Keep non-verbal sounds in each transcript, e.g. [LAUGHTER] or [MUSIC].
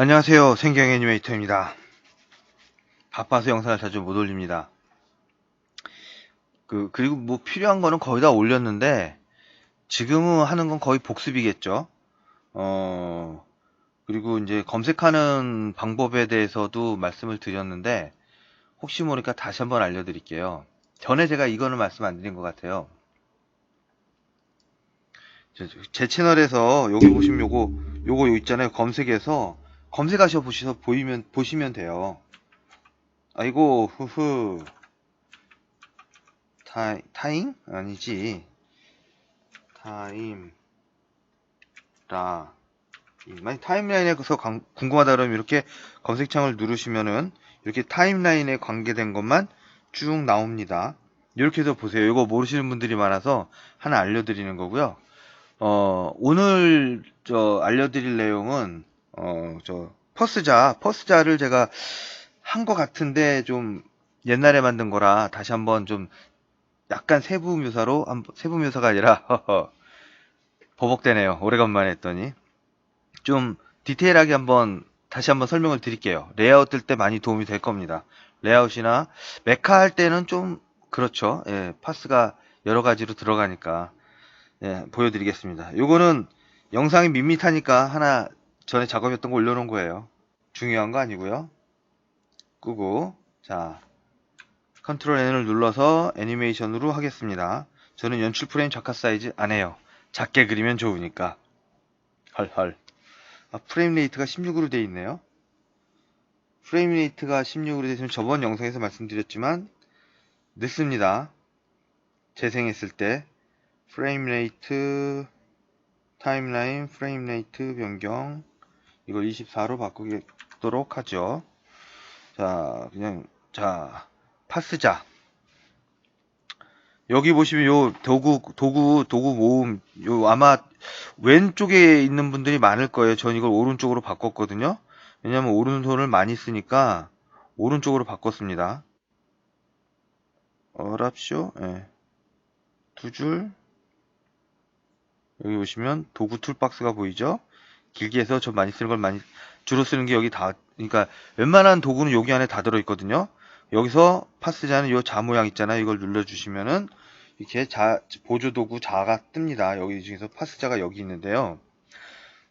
안녕하세요. 생경 애니메이터입니다. 바빠서 영상을 자주 못 올립니다. 그, 그리고 뭐 필요한 거는 거의 다 올렸는데, 지금은 하는 건 거의 복습이겠죠. 어, 그리고 이제 검색하는 방법에 대해서도 말씀을 드렸는데, 혹시 모르니까 다시 한번 알려드릴게요. 전에 제가 이거는 말씀 안 드린 것 같아요. 저- 저- 제 채널에서 여기 보시면 요거, 요거 요 있잖아요. 검색해서 검색하셔 보셔서 보이면 보시면 돼요. 아이고 후후 타임 타임 아니지 타임 라 만약 타임라인에서 관- 궁금하다 그러면 이렇게 검색창을 누르시면은 이렇게 타임라인에 관계된 것만 쭉 나옵니다. 이렇게 해서 보세요. 이거 모르시는 분들이 많아서 하나 알려드리는 거고요. 어, 오늘 저 알려드릴 내용은 어, 저 퍼스자, 퍼스자를 제가 한 것 같은데 좀 옛날에 만든 거라 다시 한번 좀 약간 세부 묘사로 한 세부 묘사가 아니라 [LAUGHS] 버벅대네요. 오래간만에 했더니 좀 디테일하게 한번 다시 한번 설명을 드릴게요. 레이아웃 뜰 때 많이 도움이 될 겁니다. 레이아웃이나 메카 할 때는 좀 그렇죠. 예, 파스가 여러 가지로 들어가니까 예, 보여드리겠습니다. 요거는 영상이 밋밋하니까 하나 전에 작업했던 거 올려놓은 거예요. 중요한 거 아니고요. 끄고 자 컨트롤 N을 눌러서 애니메이션으로 하겠습니다. 저는 연출 프레임 작화 사이즈 안 해요. 작게 그리면 좋으니까. 헐헐. 아, 프레임 레이트가 16으로 돼 있네요. 프레임 레이트가 16으로 돼 있으면 저번 영상에서 말씀드렸지만 늦습니다. 재생했을 때 프레임 레이트 타임라인 프레임 레이트 변경 이걸 24로 바꾸도록 하죠. 자, 그냥 자 파스자 여기 보시면 요 도구 도구 도구 모음 요 아마 왼쪽에 있는 분들이 많을 거예요. 전 이걸 오른쪽으로 바꿨거든요. 왜냐면 오른손을 많이 쓰니까 오른쪽으로 바꿨습니다. 어랍쇼 예. 두 줄 여기 보시면 도구 툴박스가 보이죠? 길게 해서 저 많이 쓰는 걸 많이 주로 쓰는 게 여기 다 그러니까 웬만한 도구는 여기 안에 다 들어 있거든요. 여기서 파스자는 요자 모양 있잖아요. 이걸 눌러 주시면은 이렇게 자 보조 도구 자가 뜹니다. 여기 중에서 파스자가 여기 있는데요.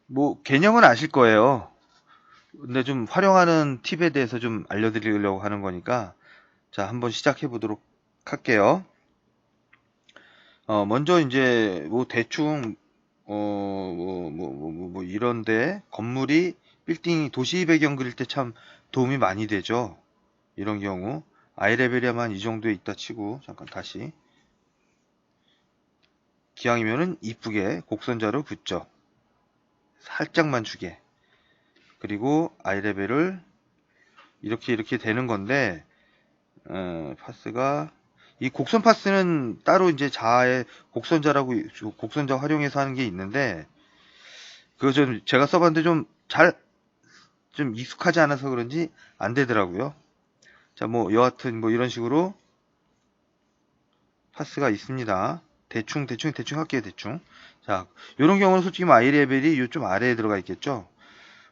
뭐 개념은 아실 거예요. 근데 좀 활용하는 팁에 대해서 좀 알려드리려고 하는 거니까 자 한번 시작해 보도록 할게요. 어, 먼저 이제 뭐 대충 어, 뭐, 뭐, 뭐, 뭐, 뭐 이런데 건물이 빌딩이 도시 배경 그릴 때 참 도움이 많이 되죠. 이런 경우 아이 레벨이야만 이 정도에 있다 치고 잠깐 다시 기왕이면은 이쁘게 곡선자로 긋죠. 살짝만 주게. 그리고 아이 레벨을 이렇게 이렇게 되는 건데 어, 파스가 이 곡선 파스는 따로 이제 자의 곡선자라고 곡선자 활용해서 하는 게 있는데 그거 좀 제가 써봤는데 좀 잘 좀 익숙하지 않아서 그런지 안 되더라고요. 자, 뭐 여하튼 뭐 이런 식으로 파스가 있습니다. 대충 대충 대충 할게요 대충. 자, 이런 경우는 솔직히 뭐 아이 레벨이 요 좀 아래에 들어가 있겠죠.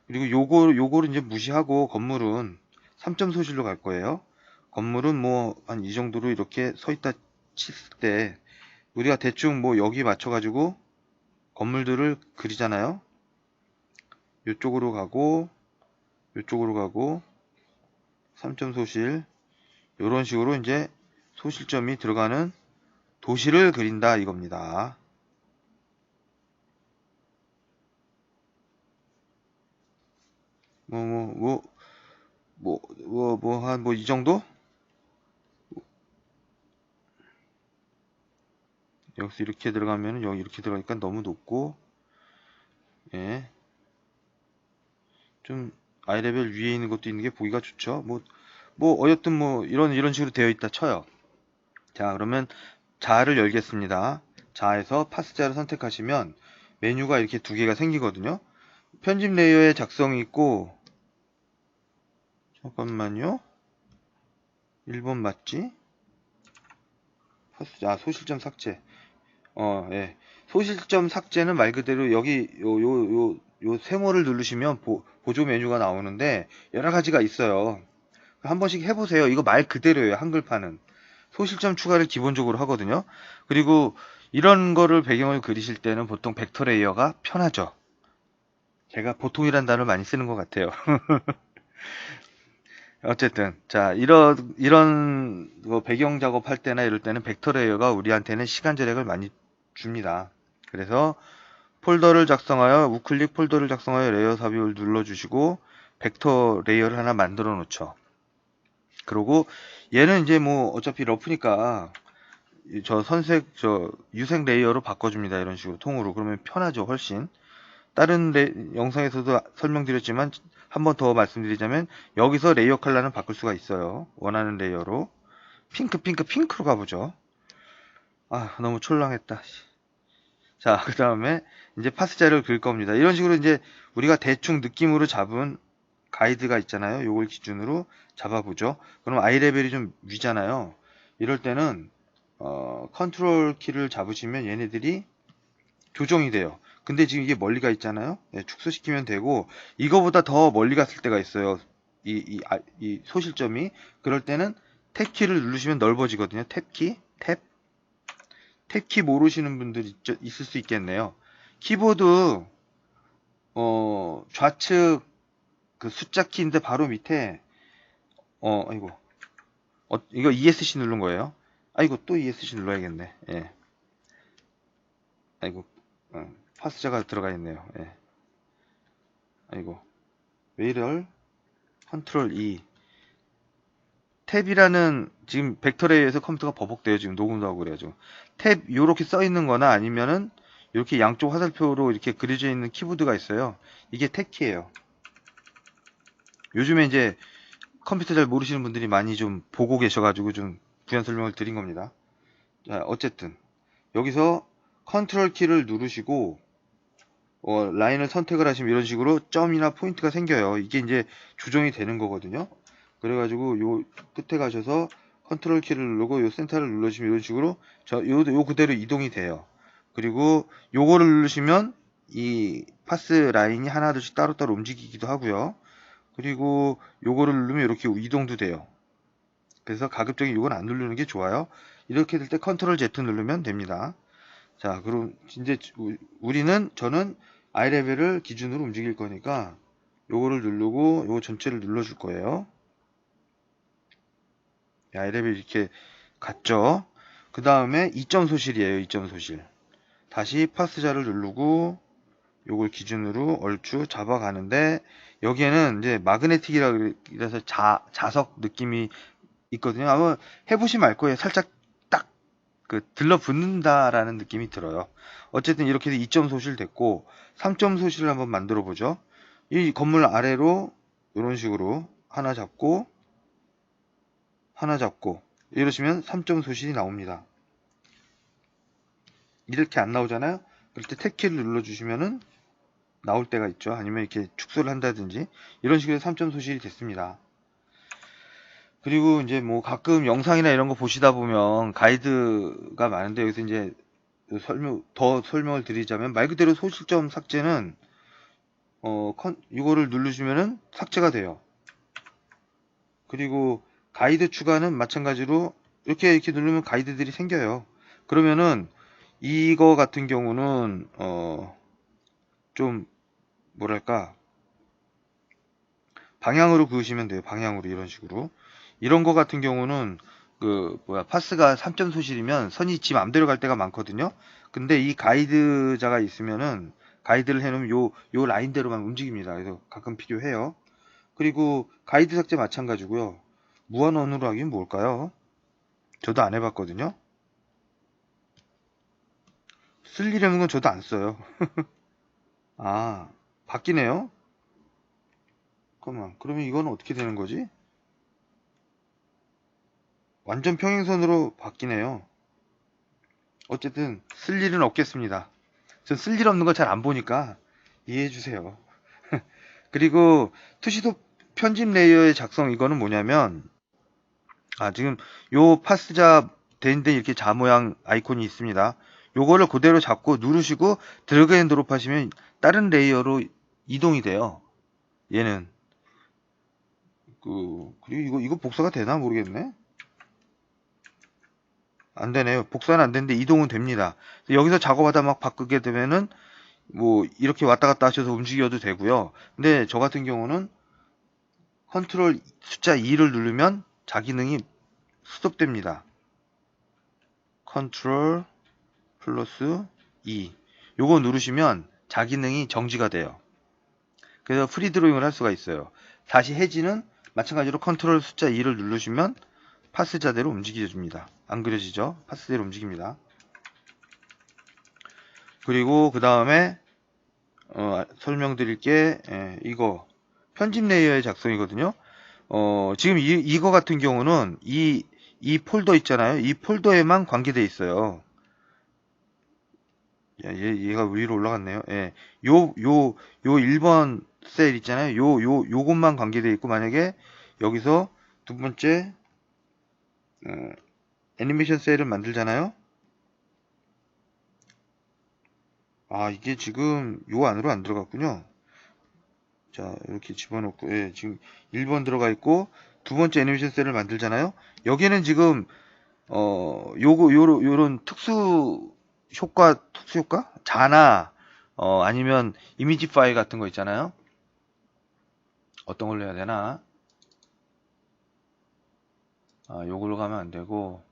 그리고 요거 요거를 이제 무시하고 건물은 3점 소실로 갈 거예요. 건물은 뭐 한 이 정도로 이렇게 서 있다 쳤을 때 우리가 대충 뭐 여기 맞춰 가지고 건물들을 그리잖아요. 이쪽으로 가고 이쪽으로 가고 3점 소실 이런 식으로 이제 소실점이 들어가는 도시를 그린다 이겁니다. 뭐 뭐 뭐 뭐 뭐 뭐 한 뭐 이 정도? 여기서 이렇게 들어가면은 여기 이렇게 들어가니까 너무 높고 예. 좀 아이레벨 위에 있는 것도 있는 게 보기가 좋죠. 뭐 뭐 어여튼 뭐 이런 이런 식으로 되어 있다 쳐요. 자, 그러면 자를 열겠습니다. 자에서 파스자를 선택하시면 메뉴가 이렇게 두 개가 생기거든요. 편집 레이어에 작성이 있고 잠깐만요. 1번 맞지? 파스, 아, 소실점 삭제. 어, 예. 소실점 삭제는 말 그대로 여기 요 요 요 요 세모를 누르시면 보, 보조 메뉴가 나오는데 여러 가지가 있어요. 한 번씩 해보세요. 이거 말 그대로예요. 한글판은. 소실점 추가를 기본적으로 하거든요. 그리고 이런 거를 배경을 그리실 때는 보통 벡터 레이어가 편하죠. 제가 보통이란 단어를 많이 쓰는 것 같아요. [LAUGHS] 어쨌든 자 이런 이런 거 배경 작업할 때나 이럴 때는 벡터 레이어가 우리한테는 시간 절약을 많이 줍니다. 그래서 폴더를 작성하여 우클릭 폴더를 작성하여 레이어 삽입을 눌러주시고 벡터 레이어를 하나 만들어 놓죠. 그리고 얘는 이제 뭐 어차피 러프니까 이저 선색 저 유색 레이어로 바꿔줍니다. 이런 식으로 통으로 그러면 편하죠 훨씬. 다른 레- 영상에서도 설명드렸지만 한 번 더 말씀드리자면 여기서 레이어 컬러는 바꿀 수가 있어요. 원하는 레이어로 핑크 핑크 핑크로 가보죠. 아 너무 촐랑했다. 씨. 자, 그 다음에 이제 파스 자료를 그릴 겁니다. 이런 식으로 이제 우리가 대충 느낌으로 잡은 가이드가 있잖아요. 요걸 기준으로 잡아보죠. 그럼 아이 레벨이 좀 위잖아요. 이럴 때는 어, 컨트롤 키를 잡으시면 얘네들이 조정이 돼요. 근데 지금 이게 멀리 가 있잖아요. 예, 축소시키면 되고 이거보다 더 멀리 갔을 때가 있어요. 이, 이, 아, 이 소실점이 그럴 때는 탭 키를 누르시면 넓어지거든요. 탭 키, 탭. 탭키 모르시는 분들 있, 있을 수 있겠네요. 키보드 어, 좌측 그 숫자 키인데 바로 밑에 어, 아이고. 어, 이거 ESC 누른 거예요. 아이고 또 ESC 눌러야겠네. 예. 아이고. 어, 파스자가 들어가 있네요. 예. 아이고. 왜 이럴? 컨트롤 E. 탭이라는 지금 벡터레이에서 컴퓨터가 버벅대요. 지금 녹음도 하고 그래가지고. 탭 요렇게 써 있는 거나 아니면은 이렇게 양쪽 화살표로 이렇게 그려져 있는 키보드가 있어요. 이게 탭키예요. 요즘에 이제 컴퓨터 잘 모르시는 분들이 많이 좀 보고 계셔가지고 좀 부연 설명을 드린 겁니다. 자, 어쨌든 여기서 컨트롤 키를 누르시고 어, 라인을 선택을 하시면 이런 식으로 점이나 포인트가 생겨요. 이게 이제 조정이 되는 거거든요. 그래가지고 요 끝에 가셔서 컨트롤 키를 누르고 요 센터를 눌러주시면 이런 식으로 저, 요, 요 그대로 이동이 돼요. 그리고 요거를 누르시면 이 파스 라인이 하나둘씩 따로따로 움직이기도 하고요. 그리고 요거를 누르면 이렇게 이동도 돼요. 그래서 가급적이 요건 안 누르는 게 좋아요. 이렇게 될 때 컨트롤 Z 누르면 됩니다. 자, 그럼 이제 우- 우리는 저는 아이 레벨을 기준으로 움직일 거니까 요거를 누르고 요거 전체를 눌러 줄 거예요. 아이 레벨 이렇게 갔죠. 그 다음에 2점 소실이에요. 2점 소실. 다시 파스자를 누르고 요걸 기준으로 얼추 잡아가는데 여기에는 이제 마그네틱이라 그래서 자, 자석 느낌이 있거든요. 아마 해보시면 알 거예요. 살짝 딱 그 들러붙는다라는 느낌이 들어요. 어쨌든 이렇게 해서 2점 소실 됐고 3점 소실을 한번 만들어 보죠. 이 건물 아래로 이런 식으로 하나 잡고 하나 잡고 이러시면 3점 소실이 나옵니다. 이렇게 안 나오잖아요. 그럴 때 탭키를 눌러주시면은 나올 때가 있죠. 아니면 이렇게 축소를 한다든지 이런 식으로 3점 소실이 됐습니다. 그리고 이제 뭐 가끔 영상이나 이런 거 보시다 보면 가이드가 많은데 여기서 이제 설명 더 설명을 드리자면 말 그대로 소실점 삭제는 어 컨, 이거를 누르시면은 삭제가 돼요. 그리고 가이드 추가는 마찬가지로 이렇게 이렇게 누르면 가이드들이 생겨요. 그러면은 이거 같은 경우는 어 좀 뭐랄까 방향으로 그으시면 돼요. 방향으로 이런 식으로 이런 거 같은 경우는 그 뭐야 파스가 3점 소실이면 선이 지 맘대로 갈 때가 많거든요. 근데 이 가이드자가 있으면은 가이드를 해놓으면 요 요 라인대로만 움직입니다. 그래서 가끔 필요해요. 그리고 가이드 삭제 마찬가지고요. 무한 하긴 뭘까요? 저도 안 해봤거든요. 쓸일 없는 건 저도 안 써요. [LAUGHS] 아, 바뀌네요? 잠깐만, 그러면 이거는 어떻게 되는 거지? 완전 평행선으로 바뀌네요. 어쨌든 쓸 일은 없겠습니다. 전 쓸 일 없는 거잘안 보니까 이해해 주세요. [LAUGHS] 그리고 투시도 편집 레이어의 작성 이거는 뭐냐면 아 지금 요 파스자 되는데 이렇게 자 모양 아이콘이 있습니다. 요거를 그대로 잡고 누르시고 드래그 앤 드롭 하시면 다른 레이어로 이동이 돼요. 얘는 그 그리고 이거 이거 복사가 되나 모르겠네. 안 되네요. 복사는 안 되는데 이동은 됩니다. 여기서 작업하다 막 바꾸게 되면은 뭐 이렇게 왔다 갔다 하셔서 움직여도 되고요. 근데 저 같은 경우는 컨트롤 숫자 2를 누르면 자기능이 스톱됩니다. 컨트롤 플러스 2 요거 누르시면 자기능이 정지가 돼요. 그래서 프리 드로잉을 할 수가 있어요. 다시 해지는 마찬가지로 컨트롤 숫자 2를 누르시면 파스자대로 움직여줍니다. 안 그려지죠? 파스대로 움직입니다. 그리고 그 다음에 어, 설명드릴 게 예, 이거 편집 레이어의 작성이거든요. 어, 지금 이, 이거 같은 경우는 이, 이 폴더 있잖아요. 이 폴더에만 관계돼 있어요. 야, 얘, 얘가 위로 올라갔네요. 예. 요, 요, 요 1번 셀 있잖아요. 요, 요, 요것만 관계돼 있고, 만약에 여기서 두 번째, 어, 애니메이션 셀을 만들잖아요. 아, 이게 지금 요 안으로 안 들어갔군요. 자, 이렇게 집어넣고, 예, 지금 1번 들어가 있고, 두 번째 애니메이션 셀을 만들잖아요. 여기는 지금, 어, 요거, 요런, 요런 특수 효과, 특수 효과? 자나, 어, 아니면 이미지 파일 같은 거 있잖아요. 어떤 걸로 해야 되나? 아, 요걸로 가면 안 되고,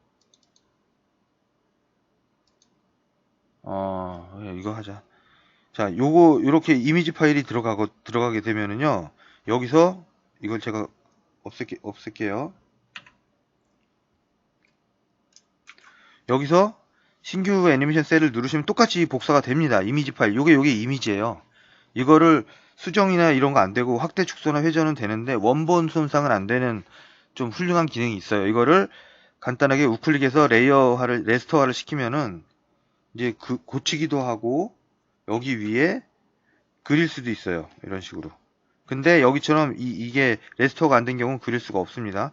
어, 예, 이거 하자. 자, 요거, 요렇게 이미지 파일이 들어가고, 들어가게 되면은요, 여기서, 이걸 제가 없앨게, 없앨게요. 여기서, 신규 애니메이션 셀을 누르시면 똑같이 복사가 됩니다. 이미지 파일. 요게, 요게 이미지예요. 이거를 수정이나 이런 거 안 되고, 확대 축소나 회전은 되는데, 원본 손상은 안 되는 좀 훌륭한 기능이 있어요. 이거를 간단하게 우클릭해서 레이어화를, 레스터화를 시키면은, 이제 그 고치기도 하고 여기 위에 그릴 수도 있어요. 이런 식으로. 근데 여기처럼 이, 게 레스터가 안 된 경우는 그릴 수가 없습니다.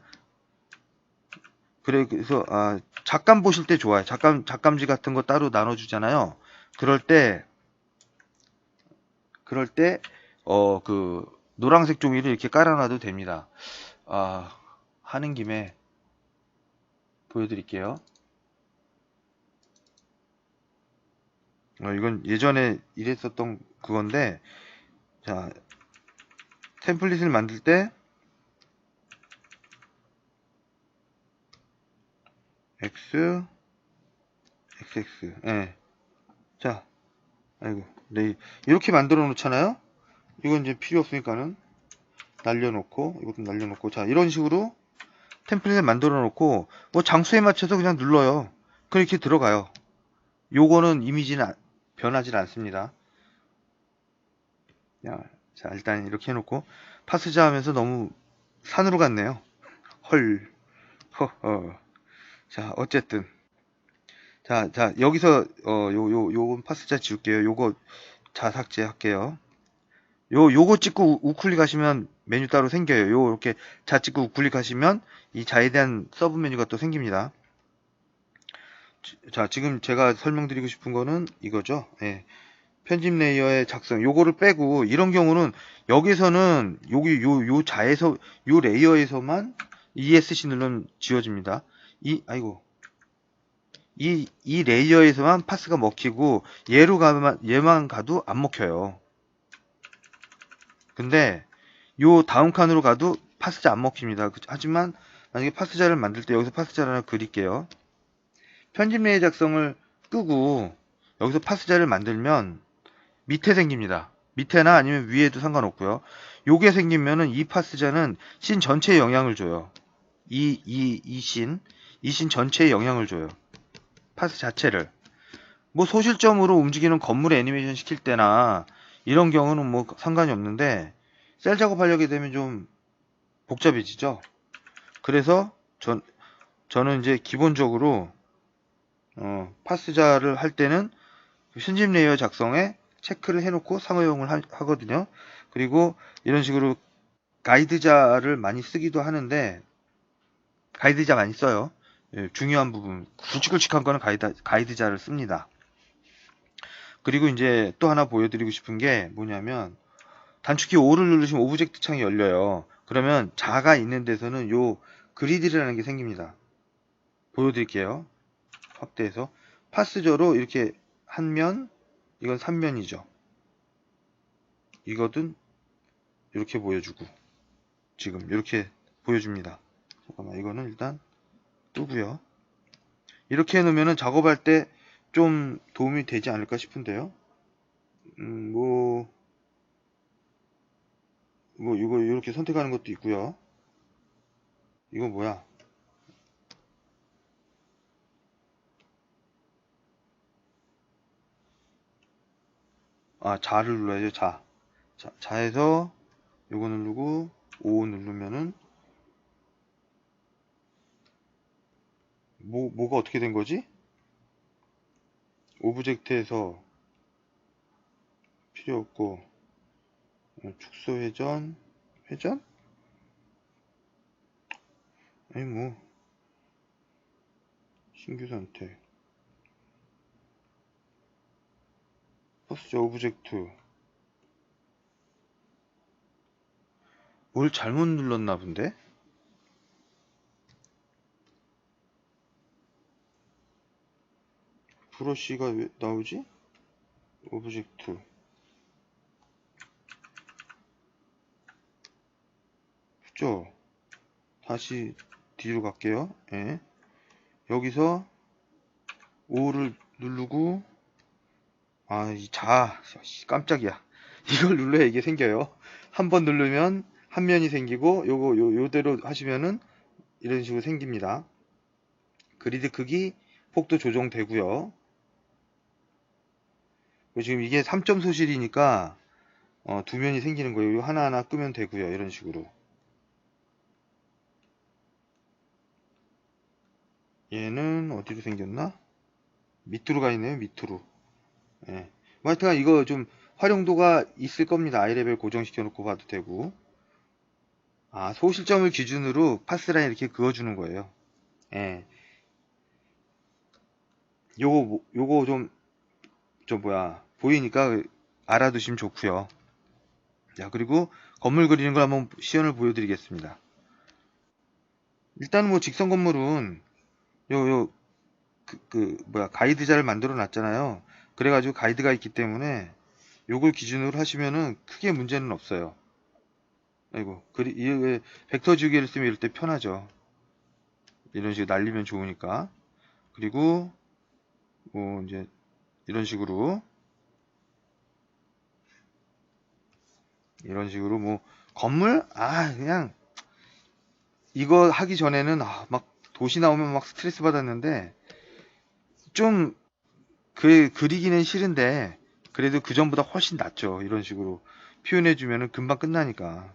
그래, 그래서, 아, 작감 보실 때 좋아요. 작감, 작감지 같은 거 따로 나눠주잖아요. 그럴 때, 그럴 때, 어, 그, 노란색 종이를 이렇게 깔아놔도 됩니다. 아, 하는 김에 보여드릴게요. 어, 이건 예전에 일했었던 그건데, 자, 템플릿을 만들 때, x, xx, 예. 자, 아이고, 네. 이렇게 만들어 놓잖아요? 이건 이제 필요 없으니까는 날려놓고, 이것도 날려놓고, 자, 이런 식으로 템플릿을 만들어 놓고, 뭐 장수에 맞춰서 그냥 눌러요. 그렇게 들어가요. 요거는 이미지는 변하지 않습니다. 야, 자, 일단 이렇게 해놓고 파스자 하면서 너무 산으로 갔네요. 헐, 허허. 자, 어쨌든. 자, 자, 여기서, 어, 요, 요, 요건 파스자 지울게요. 요거 자 삭제 할게요. 요, 요거 찍고 우 클릭 하시면 메뉴 따로 생겨요. 요, 이렇게 자 찍고 우클릭 하시면 이 자에 대한 서브 메뉴가 또 생깁니다. 자, 지금 제가 설명드리고 싶은 거는 이거죠. 예. 편집 레이어의 작성. 요거를 빼고 이런 경우는 여기서는 여기 요 요 자에서 요 레이어에서만 ESC 누르면 지워집니다. 이 아이고. 이, 이 레이어에서만 파스가 먹히고 얘로 가면 얘만 가도 안 먹혀요. 근데 요 다음 칸으로 가도 파스자 안 먹힙니다. 하지만 만약에 파스자를 만들 때 여기서 파스자를 하나 그릴게요. 편집 레이 작성을 끄고 여기서 파스자를 만들면 밑에 생깁니다. 밑에나 아니면 위에도 상관없고요. 요게 생기면은 이 파스자는 신 전체에 영향을 줘요. 이, 이, 이 신, 이 신 전체에 영향을 줘요. 파스 자체를. 뭐 소실점으로 움직이는 건물 애니메이션 시킬 때나 이런 경우는 뭐 상관이 없는데 셀 작업하려게 되면 좀 복잡해지죠. 그래서 전, 저는 이제 기본적으로 어, 파스자를 할 때는 신집 레이어 작성에 체크를 해놓고 상호용을 하, 거든요 그리고 이런 식으로 가이드자를 많이 쓰기도 하는데 가이드자 많이 써요. 예, 중요한 부분 굵직굵직한 거는 가이드, 가이드자를 씁니다. 그리고 이제 또 하나 보여드리고 싶은 게 뭐냐면 단축키 5를 누르시면 오브젝트 창이 열려요. 그러면 자가 있는 데서는 요 그리드라는 게 생깁니다. 보여드릴게요. 확대해서 파스저로 이렇게 한 면, 이건 3면이죠. 이거든 이렇게 보여주고 지금 이렇게 보여줍니다. 잠깐만 이거는 일단 끄고요. 이렇게 해놓으면 작업할 때 좀 도움이 되지 않을까 싶은데요. 음, 뭐, 뭐, 이거, 이렇게 선택하는 것도 있고요. 이거 뭐야? 아, 자를 눌러야죠, 자. 자, 자에서 요거 누르고, 5 누르면은, 뭐, 뭐가 어떻게 된 거지? 오브젝트에서 필요 없고, 어, 축소 회전, 회전? 아니, 뭐, 신규 선택. 버스자 오브젝트. 뭘 잘못 눌렀나 본데? 브러쉬가 왜 나오지? 오브젝트. 그죠? 다시 뒤로 갈게요. 예. 여기서 5를 누르고 아, 이 자, 씨, 깜짝이야. [LAUGHS] 이걸 눌러야 이게 생겨요. 한 번 누르면 한 면이 생기고 요거 요 요대로 하시면은 이런 식으로 생깁니다. 그리드 크기 폭도 조정되고요. 지금 이게 3점 소실이니까 어, 두 면이 생기는 거예요. 요 하나하나 끄면 되고요. 이런 식으로. 얘는 어디로 생겼나? 밑으로 가 있네요. 밑으로. 예. 뭐 하여튼 이거 좀 활용도가 있을 겁니다. 아이레벨 고정시켜 놓고 봐도 되고. 아, 소실점을 기준으로 파스라인 이렇게 그어주는 거예요. 예. 요거, 뭐- 요거 좀, 저 뭐야, 보이니까 알아두시면 좋고요 자, 그리고 건물 그리는 걸 한번 시연을 보여드리겠습니다. 일단 뭐 직선 건물은 요, 요, 그, 그, 뭐야, 가이드자를 만들어 놨잖아요. 그래가지고 가이드가 있기 때문에 요걸 기준으로 하시면은 크게 문제는 없어요. 아이고, 그리, 벡터 지우개를 쓰면 이럴 때 편하죠. 이런 식으로 날리면 좋으니까. 그리고, 뭐, 이제, 이런 식으로. 이런 식으로 뭐, 건물? 아, 그냥, 이거 하기 전에는, 아, 막, 도시 나오면 막 스트레스 받았는데, 좀, 그, 그리기는 싫은데, 그래도 그 전보다 훨씬 낫죠. 이런 식으로 표현해 주면은 금방 끝나니까.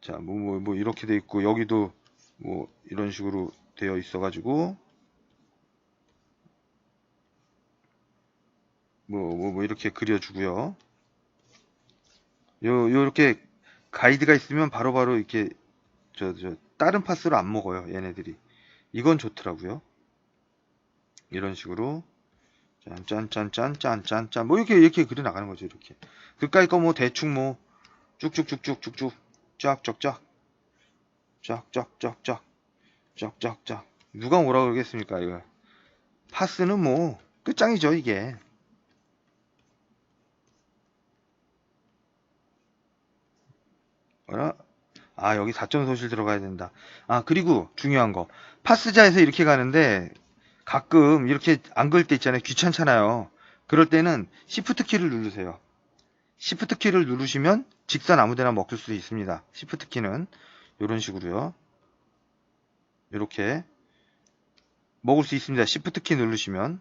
자, 뭐, 뭐, 뭐, 이렇게 돼 있고, 여기도 뭐, 이런 식으로 되어 있어가지고, 뭐, 뭐, 뭐, 이렇게 그려주고요. 요, 요렇게 가이드가 있으면 바로바로 이렇게, 저, 저, 다른 파스로 안 먹어요. 얘네들이. 이건 좋더라고요. 이런 식으로. 짠짠짠짠짠짠짠. 뭐 이렇게 이렇게 그려 나가는 거죠 이렇게. 그까이 거 뭐 대충 뭐 쭉쭉쭉쭉쭉쭉. 쫙쫙쫙. 쫙쫙쫙쫙. 쫙쫙쫙. 누가 뭐라 그러겠습니까 이거. 파스는 뭐 끝장이죠 이게. 어라? 아 여기 4점 소실 들어가야 된다. 아 그리고 중요한 거. 파스자에서 이렇게 가는데 가끔 이렇게 안 그을 때 있잖아요. 귀찮잖아요. 그럴 때는 Shift 키를 누르세요. Shift 키를 누르시면 직선 아무데나 먹을 수 있습니다. Shift 키는 이런 식으로요. 이렇게 먹을 수 있습니다. Shift 키 누르시면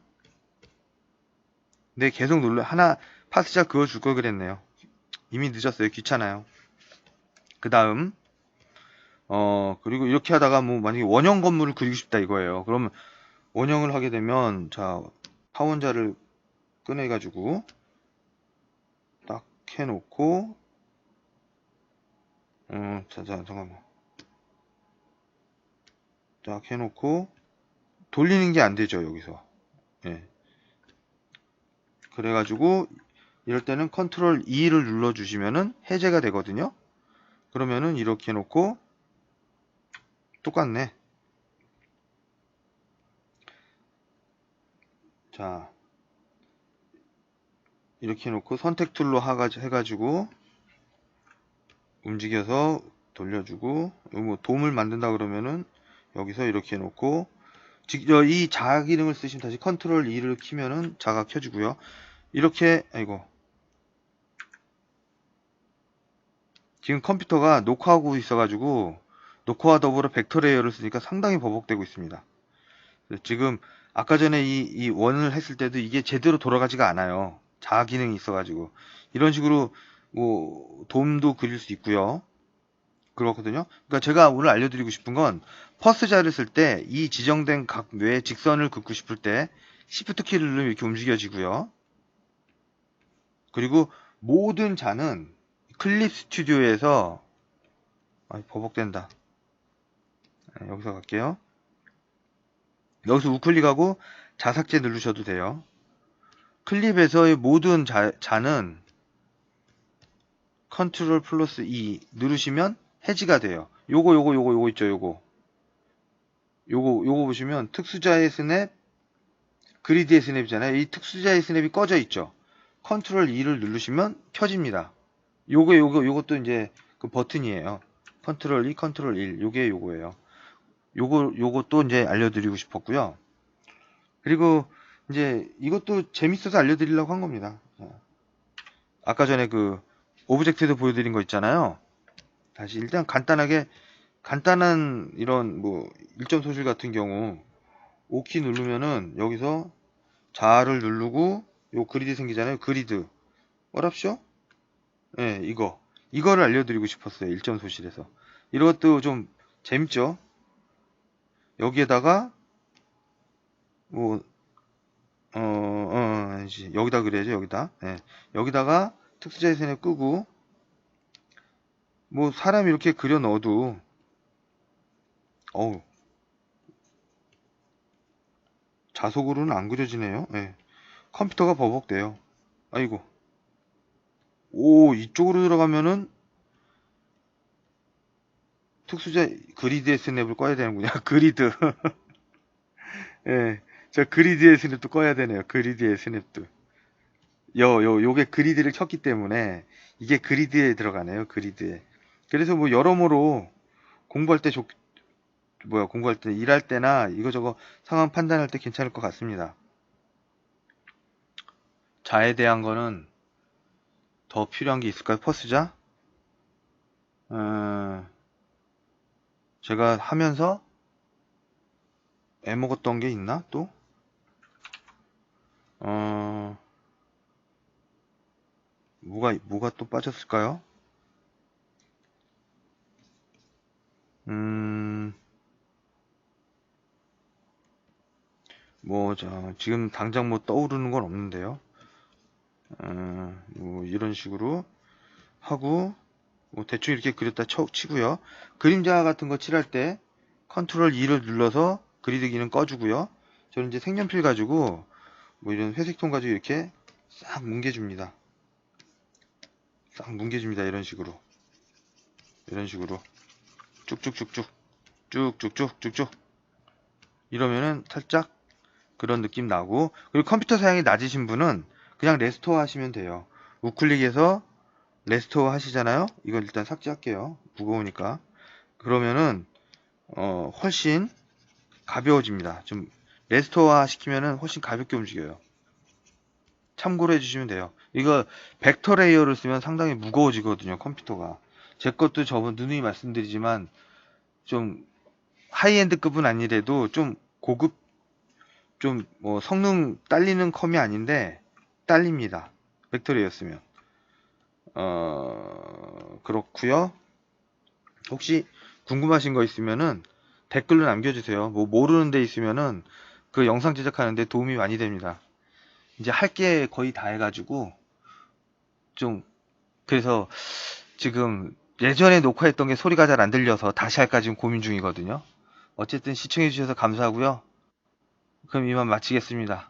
네 계속 눌러 하나 파스자 그어줄 걸 그랬네요. 이미 늦었어요. 귀찮아요. 그 다음 어 그리고 이렇게 하다가 뭐 만약에 원형 건물을 그리고 싶다 이거예요. 그러면 원형을 하게 되면 자 파원자를 꺼내 가지고 딱 해놓고 어, 자, 자, 잠깐만 딱 해놓고 돌리는 게 안 되죠 여기서 예. 그래가지고 이럴 때는 컨트롤 E를 눌러 주시면은 해제가 되거든요. 그러면은 이렇게 해놓고 똑같네. 자, 이렇게 해놓고 선택 툴로 해가지고 움직여서 돌려주고 뭐 돔을 만든다 그러면은 여기서 이렇게 직접 이 자아 기능을 쓰시면 다시 컨트롤 E를 키면은 자가 켜지고요. 이렇게 아이고 지금 컴퓨터가 녹화하고 있어가지고 녹화와 더불어 벡터 레이어를 쓰니까 상당히 버벅대고 있습니다. 지금 아까 전에 이, 이 원을 했을 때도 이게 제대로 돌아가지가 않아요. 자아 기능이 있어가지고 이런 식으로 뭐 돔도 그릴 수 있고요. 그렇거든요. 그러니까 제가 오늘 알려드리고 싶은 건 퍼스 자를 쓸 때 이 지정된 각 뇌의 직선을 긋고 싶을 때 Shift 키를 누르면 이렇게 움직여지고요. 그리고 모든 자는 클립 스튜디오에서 아, 버벅된다. 네, 여기서 갈게요. 여기서 우클릭하고 자삭제 누르셔도 돼요. 클립에서의 모든 자, 자는 컨트롤 플러스 E 누르시면 해지가 돼요. 요거 요거 요거 요거 있죠 요거 요거 요거 보시면 특수자의 스냅 그리드의 스냅이잖아요. 이 특수자의 스냅이 꺼져 있죠. 컨트롤 E를 누르시면 켜집니다. 요거 요거 요것도 이제 그 버튼이에요. 컨트롤 E, 컨트롤 1 요게 요거예요. 요거 요것도 이제 알려드리고 싶었고요. 그리고 이제 이것도 재밌어서 알려드리려고 한 겁니다. 아까 전에 그 오브젝트에도 보여드린 거 있잖아요. 다시 일단 간단하게 간단한 이런 뭐 일점 소실 같은 경우 오키 누르면은 여기서 자를 누르고 요 그리드 생기잖아요. 그리드 뭐랍쇼? 예, 네, 이거 이거를 알려드리고 싶었어요. 일점 소실에서 이것도 좀 재밌죠? 여기에다가 뭐 어, 어, 여기다 그래야죠, 여기다. 예. 여기다가 특수자의선에 끄고, 뭐, 사람 이렇게 그려 넣어도, 어우, 자석으로는 안 그려지네요. 예. 컴퓨터가 버벅대요. 아이고. 오, 이쪽으로 들어가면은, 특수자, 그리드의 스냅을 꺼야 되는구나. [LAUGHS] 그리드. 예. 저 그리드의 스냅도 꺼야 되네요. 그리드의 스냅도. 요, 요, 요게 그리드를 켰기 때문에 이게 그리드에 들어가네요. 그리드에. 그래서 뭐 여러모로 공부할 때 좋, 뭐야, 공부할 때, 일할 때나 이거저거 상황 판단할 때 괜찮을 것 같습니다. 자에 대한 거는 더 필요한 게 있을까요? 퍼스자? 어, 제가 하면서 애먹었던 게 있나? 또? 어, 뭐가, 뭐가 또 빠졌을까요? 음, 뭐, 자, 지금 당장 뭐 떠오르는 건 없는데요. 어, 뭐, 이런 식으로 하고, 뭐, 대충 이렇게 그렸다 쳐, 치고요. 그림자 같은 거 칠할 때, 컨트롤 E를 눌러서 그리드 기능 꺼주고요. 저는 이제 색연필 가지고, 뭐 이런 회색톤 가지고 이렇게 싹 뭉개줍니다. 싹 뭉개줍니다. 이런 식으로. 이런 식으로. 쭉쭉쭉쭉. 쭉쭉쭉 쭉쭉. 이러면은 살짝 그런 느낌 나고 그리고 컴퓨터 사양이 낮으신 분은 그냥 레스토어 하시면 돼요. 우클릭해서 레스토어 하시잖아요. 이건 일단 삭제할게요. 무거우니까. 그러면은 어 훨씬 가벼워집니다. 좀 레스토어 시키면은 훨씬 가볍게 움직여요. 참고로 해주시면 돼요. 이거 벡터 레이어를 쓰면 상당히 무거워지거든요. 컴퓨터가. 제 것도 저번 누누이 말씀드리지만 좀 하이엔드급은 아니래도 좀 고급 좀 뭐 성능 딸리는 컴이 아닌데 딸립니다. 벡터 레이어 쓰면 어 그렇고요. 혹시 궁금하신 거 있으면은 댓글로 남겨주세요. 뭐 모르는 데 있으면은 그 영상 제작하는데 도움이 많이 됩니다. 이제 할 게 거의 다 해가지고 좀 그래서 지금 예전에 녹화했던 게 소리가 잘 안 들려서 다시 할까 지금 고민 중이거든요. 어쨌든 시청해 주셔서 감사하고요. 그럼 이만 마치겠습니다.